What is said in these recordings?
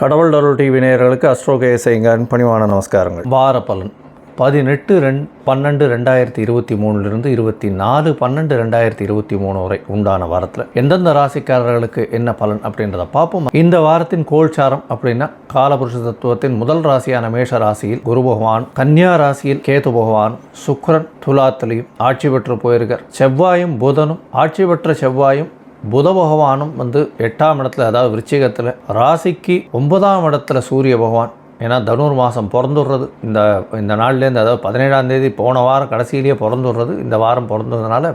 கடவுள் அருள் டிவி நேயர்களுக்கு அஸ்ட்ரோகேசைங்கன் பணிவான நமஸ்காரங்கள். வார பலன். பதினெட்டு ரெண் பன்னெண்டு ரெண்டாயிரத்தி இருபத்தி மூணுலேருந்து இருபத்தி நாலு பன்னெண்டு ரெண்டாயிரத்தி இருபத்தி மூணு வரை உண்டான வாரத்தில் எந்தெந்த ராசிக்காரர்களுக்கு என்ன பலன் அப்படின்றத பார்ப்போம். இந்த வாரத்தின் கோல்சாரம் அப்படின்னா காலபுருஷ தத்துவத்தின் முதல் ராசியான மேஷ ராசியில் குரு பகவான் கன்னியா ராசியில் கேது பகவான் சுக்ரன் துலாத்திலையும் ஆட்சி பெற்று போயிருக்கார். செவ்வாயும் புதனும் ஆட்சி பெற்ற செவ்வாயும் புத பகவானும் வந்து எட்டாம் இடத்துல அதாவது விருச்சிகத்தில் ராசிக்கு ஒன்பதாம் இடத்துல சூரிய பகவான். ஏன்னா தனுர் மாதம் பிறந்துடுறது. இந்த இந்த நாள்லேருந்து அதாவது பதினேழாம் தேதி போன வாரம் கடைசியிலேயே பிறந்துடுறது. இந்த வாரம் பிறந்ததுனால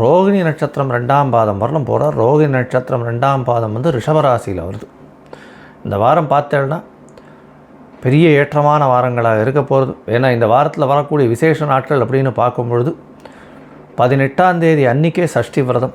ரோகிணி நட்சத்திரம் ரெண்டாம் பாதம் வரலும் போகிறார் ரோகிணி நட்சத்திரம் ரெண்டாம் பாதம் வந்து ரிஷபராசியில் வருது. இந்த வாரம் பார்த்தேன்னா பெரிய ஏற்றமான வாரங்களாக இருக்க போகிறது ஏன்னா இந்த வாரத்தில் வரக்கூடிய விசேஷ நாட்கள் அப்படின்னு பார்க்கும் பொழுது பதினெட்டாம் தேதி அன்னிக்கே சஷ்டி விரதம்.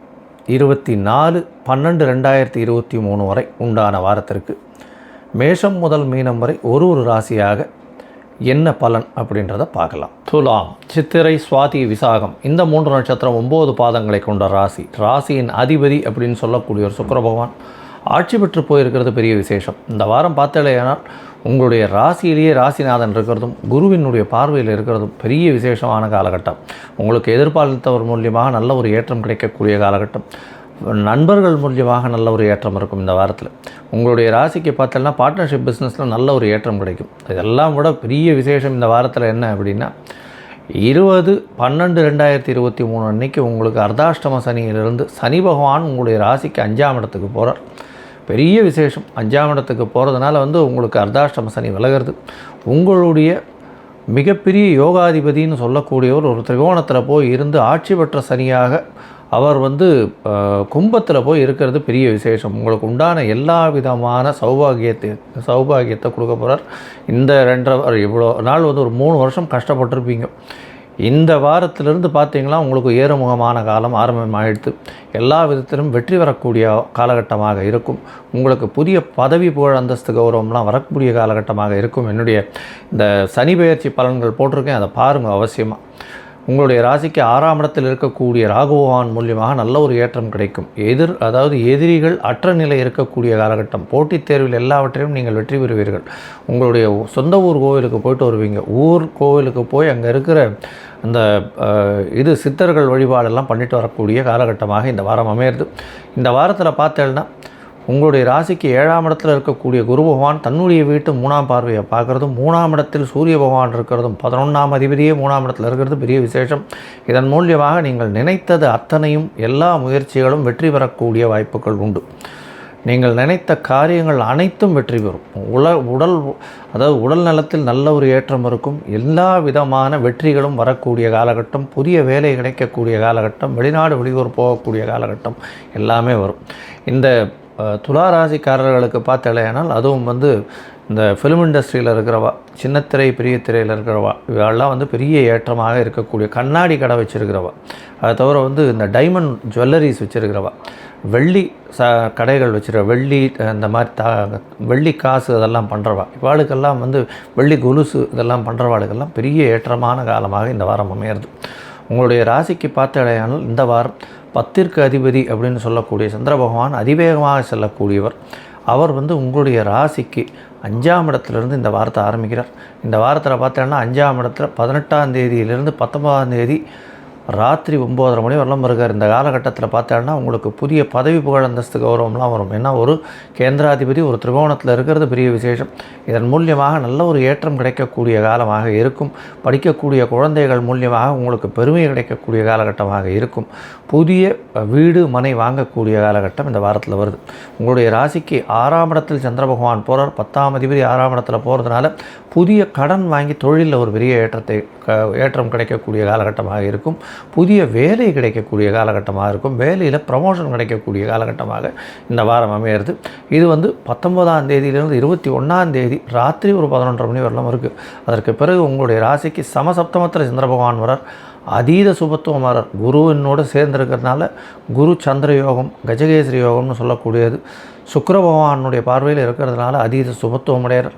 இருபத்தி நாலு பன்னெண்டு ரெண்டாயிரத்தி இருபத்தி மூணு வரை உண்டான வாரத்திற்கு மேஷம் முதல் மீனம் வரை ஒரு ஒரு ராசியாக என்ன பலன் அப்படின்றத பார்க்கலாம். துலாம் சித்திரை சுவாதி விசாகம். இந்த மூன்று நட்சத்திரம் ஒம்பது பாதங்களை கொண்ட ராசி. ராசியின் அதிபதி அப்படின்னு சொல்லக்கூடிய ஒரு சுக்கிர பகவான். ஆட்சி பெற்று போயிருக்கிறது பெரிய விசேஷம். இந்த வாரம் பார்த்தாலேயானால் உங்களுடைய ராசியிலேயே ராசிநாதன் இருக்கிறதும் குருவினுடைய பார்வையில் இருக்கிறதும் பெரிய விசேஷமான காலகட்டம். உங்களுக்கு எதிர்பார்த்தவர் மூலியமாக நல்ல ஒரு ஏற்றம் கிடைக்கக்கூடிய காலகட்டம். நண்பர்கள் மூலியமாக நல்ல ஒரு ஏற்றம் இருக்கும் இந்த வாரத்தில். உங்களுடைய ராசிக்கு பார்த்தோன்னா பார்ட்னர்ஷிப் பிஸ்னஸில் நல்ல ஒரு ஏற்றம் கிடைக்கும். இதெல்லாம் விட பெரிய விசேஷம் இந்த வாரத்தில் என்ன அப்படின்னா இருபது பன்னெண்டு ரெண்டாயிரத்தி இருபத்தி மூணு அன்னைக்கு உங்களுக்கு அர்த்தாஷ்டம சனியிலிருந்து சனி பகவான் உங்களுடைய ராசிக்கு அஞ்சாம் இடத்துக்கு போகிறார் பெரிய விசேஷம். அஞ்சாம் இடத்துக்கு போகிறதுனால வந்து உங்களுக்கு அர்த்தாஷ்டம சனி விலகிறது. உங்களுடைய மிகப்பெரிய யோகாதிபதின்னு சொல்லக்கூடியவர் ஒரு திரிகோணத்தில் போய் இருந்து ஆட்சி பெற்ற சனியாக அவர் வந்து கும்பத்தில் போய் இருக்கிறது பெரிய விசேஷம். உங்களுக்கு உண்டான எல்லா விதமான சௌபாகியத்தை சௌபாகியத்தை கொடுக்க போகிறார் இந்த ரெண்டரை இவ்வளோ நாள் வந்து ஒரு மூணு வருஷம் கஷ்டப்பட்டிருப்பீங்க. இந்த வாரத்திலிருந்து பார்த்திங்கன்னா உங்களுக்கு ஏறுமுகமான காலம் ஆரம்பமாகிடுது எல்லா விதத்திலும் வெற்றி வரக்கூடிய காலகட்டமாக இருக்கும். உங்களுக்கு புதிய பதவி புகழ் அந்தஸ்து கௌரவம்லாம் வரக்கூடிய காலகட்டமாக இருக்கும். என்னுடைய இந்த சனி பெயர்ச்சி பலன்கள் போட்டிருக்கேன் அதை பாருங்கள் அவசியமாக உங்களுடைய ராசிக்கு ஆறாம் இடத்தில் இருக்கக்கூடிய ராகுபவான் மூலியமாக நல்ல ஒரு ஏற்றம் கிடைக்கும். எதிர் அதாவது எதிரிகள் அற்ற நிலை இருக்கக்கூடிய காலகட்டம். போட்டித் தேர்வில் எல்லாவற்றையும் நீங்கள் வெற்றி பெறுவீர்கள். உங்களுடைய சொந்த ஊர் கோவிலுக்கு போயிட்டு வருவீங்க. ஊர் கோவிலுக்கு போய் அங்கே இருக்கிற அந்த இது சித்தர்கள் வழிபாடெல்லாம் பண்ணிட்டு வரக்கூடிய காலகட்டமாக இந்த வாரம் அமையிறது. இந்த வாரத்தில் பார்த்தேன்னா உங்களுடைய ராசிக்கு ஏழாம் இடத்துல இருக்கக்கூடிய குரு பகவான் தன்னுடைய வீட்டு மூணாம் பார்வையை பார்க்குறதும் மூணாம் இடத்தில் சூரிய பகவான் இருக்கிறதும் பதினொன்றாம் அதிபதியே மூணாம் இடத்துல இருக்கிறது பெரிய விசேஷம். இதன் மூலியமாக நீங்கள் நினைத்தது அத்தனையும் எல்லா முயற்சிகளும் வெற்றி பெறக்கூடிய வாய்ப்புகள் உண்டு. நீங்கள் நினைத்த காரியங்கள் அனைத்தும் வெற்றி பெறும். உல உடல் அதாவது உடல் நலத்தில் நல்ல ஒரு ஏற்றம் இருக்கும். எல்லா விதமான வெற்றிகளும் வரக்கூடிய காலகட்டம் புதிய வேலை கிடைக்கக்கூடிய காலகட்டம் வெளிநாடு வெளியூர் போகக்கூடிய காலகட்டம் எல்லாமே வரும். இந்த துலா ராசிக்காரர்களுக்கு பார்த்தாலேனால் அதுவும் வந்து இந்த ஃபிலிம் இண்டஸ்ட்ரியில் இருக்கிறவா சின்னத்திரை பெரிய திரையில் இருக்கிறவா இவெல்லாம் வந்து பெரிய ஏற்றமாக இருக்கக்கூடிய கண்ணாடி கடை வச்சுருக்கிறவா. அதை தவிர வந்து இந்த டைமண்ட் ஜுவல்லரிஸ் வச்சுருக்கிறவா. வெள்ளி ச கடைகள் வச்சுருவா வெள்ளி இந்த மாதிரி தா வெள்ளி காசு அதெல்லாம் பண்ணுறவா இவாளுக்கெல்லாம் வந்து வெள்ளி கொலுசு இதெல்லாம் பண்ணுறவாளுக்கெல்லாம் பெரிய ஏற்றமான காலமாக இந்த வாரம் அமையிறது. உங்களுடைய ராசிக்கு பார்த்தாலேயானால் இந்த வாரம் பத்திற்கு அதிபதி அப்படின்னு சொல்லக்கூடிய சந்திர பகவான் அதிவேகமாக செல்லக்கூடியவர். அவர் வந்து உங்களுடைய ராசிக்கு அஞ்சாம் இடத்துலேருந்து இந்த வாரத்தை ஆரம்பிக்கிறார். இந்த வாரத்தில் பார்த்தோன்னா அஞ்சாம் இடத்துல பதினெட்டாம் தேதியிலிருந்து பத்தொன்பதாம் தேதி ராத்திரி ஒம்போதரை மணி வரலாம் இருக்கார். இந்த காலகட்டத்தில் பார்த்தோன்னா உங்களுக்கு புதிய பதவி புகழ் அந்தஸ்து கௌரவம்லாம் வரும். ஏன்னா ஒரு கேந்திராதிபதி ஒரு திரிகோணத்தில் இருக்கிறது பெரிய விசேஷம். இதன் மூலியமாக நல்ல ஒரு ஏற்றம் கிடைக்கக்கூடிய காலமாக இருக்கும். படிக்கக்கூடிய குழந்தைகள் மூலியமாக உங்களுக்கு பெருமை கிடைக்கக்கூடிய காலகட்டமாக இருக்கும். புதிய வீடு மனை வாங்கக்கூடிய காலகட்டம் இந்த வாரத்தில் வருது. உங்களுடைய ராசிக்கு ஆறாம் இடத்தில் சந்திர பகவான் போகிறார் பத்தாம் அதிபதி ஆறாம் இடத்துல போகிறதுனால புதிய கடன் வாங்கி தொழிலில் ஒரு பெரிய ஏற்றத்தை க ஏற்றம் கிடைக்கக்கூடிய காலகட்டமாக இருக்கும். புதிய வேலை கிடைக்கக்கூடிய காலகட்டமாக இருக்கும். வேலையில் ப்ரமோஷன் கிடைக்கக்கூடிய காலகட்டமாக இந்த வாரம் அமையிறது. இது வந்து பத்தொன்பதாம் தேதியிலிருந்து இருபத்தி ஒன்றாம் தேதி ராத்திரி ஒரு பதினொன்றரை மணி வரலாம் இருக்குது அதற்கு பிறகு உங்களுடைய ராசிக்கு சமசப்தமத்தில் சந்திர பகவான் வரார். அதீத சுபத்துவம் வரார். குருவினோடு சேர்ந்திருக்கிறதுனால குரு சந்திர யோகம் கஜகேசரி யோகம்னு சொல்லக்கூடியது. சுக்கர பகவானுடைய பார்வையில் இருக்கிறதுனால அதீத சுபத்துவமுடையர்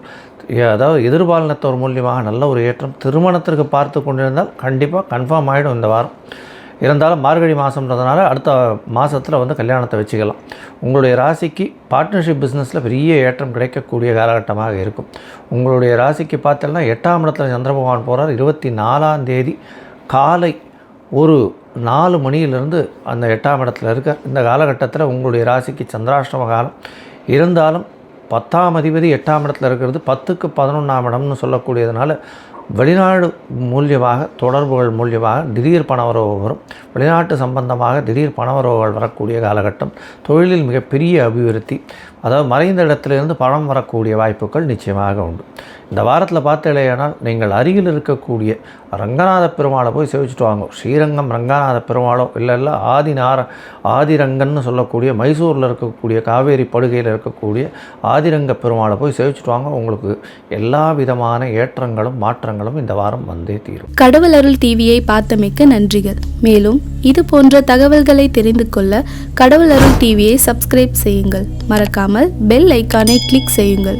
அதாவது எதிர்பாலினத்தவர் மூலியமாக நல்ல ஒரு ஏற்றம் திருமணத்திற்கு பார்த்து கொண்டிருந்தால் கண்டிப்பாக கன்ஃபார்ம் ஆகிடும் இந்த வாரம். இருந்தாலும் மார்கழி மாதம்ன்றதுனால அடுத்த மாதத்தில் வந்து கல்யாணத்தை வச்சுக்கலாம். உங்களுடைய ராசிக்கு பார்ட்னர்ஷிப் பிஸ்னஸில் பெரிய ஏற்றம் கிடைக்கக்கூடிய காலகட்டமாக இருக்கும். உங்களுடைய ராசிக்கு பார்த்தோம்னா எட்டாம் இடத்துல சந்திர பகவான் போகிறார் இருபத்தி நாலாம் தேதி காலை ஒரு நாலு மணியிலிருந்து அந்த எட்டாம் இடத்துல இருக்க இந்த காலகட்டத்தில் உங்களுடைய ராசிக்கு சந்திராஷ்டம காலம். இருந்தாலும் பத்தாம் அதிபதி எட்டாம் இடத்துல இருக்கிறது பத்துக்கு பதினொன்றாம் இடம்னு சொல்லக்கூடியதுனால வெளிநாடு மூலியமாக தொடர்புகள் மூலியமாக திடீர் பணவரவு வரும். வெளிநாட்டு சம்பந்தமாக திடீர் பணவரவுகள் வரக்கூடிய காலகட்டம் தொழிலில் மிகப்பெரிய அபிவிருத்தி அதாவது மறைந்த இடத்துலேருந்து பணம் வரக்கூடிய வாய்ப்புகள் நிச்சயமாக உண்டு. இந்த வாரத்தில் பார்த்தீங்களேனால் நீங்கள் அருகில் இருக்கக்கூடிய ரங்கநாத பெருமாளை போய் சேவிச்சுட்டு வாங்க. ஸ்ரீரங்கம் ரங்கநாத பெருமாளோ இல்லை இல்லை ஆதிநார ஆதிரங்கன்னு சொல்லக்கூடிய மைசூரில் இருக்கக்கூடிய காவேரி படுகையில் இருக்கக்கூடிய ஆதிரங்க பெருமாளை போய் சேவிச்சுட்டு வாங்க. உங்களுக்கு எல்லா விதமான ஏற்றங்களும் மாற்றங்களும் இந்த வாரம் வந்தே தீரும். கடவுள் அருள் டிவியை பார்த்தமைக்க நன்றிகள். மேலும் இது போன்ற தகவல்களை தெரிந்து கொள்ள கடவுள் அருள் டிவியை சப்ஸ்கிரைப் செய்யுங்கள். மறக்காமல் பெல் ஐக்கானை கிளிக் செய்யுங்கள்.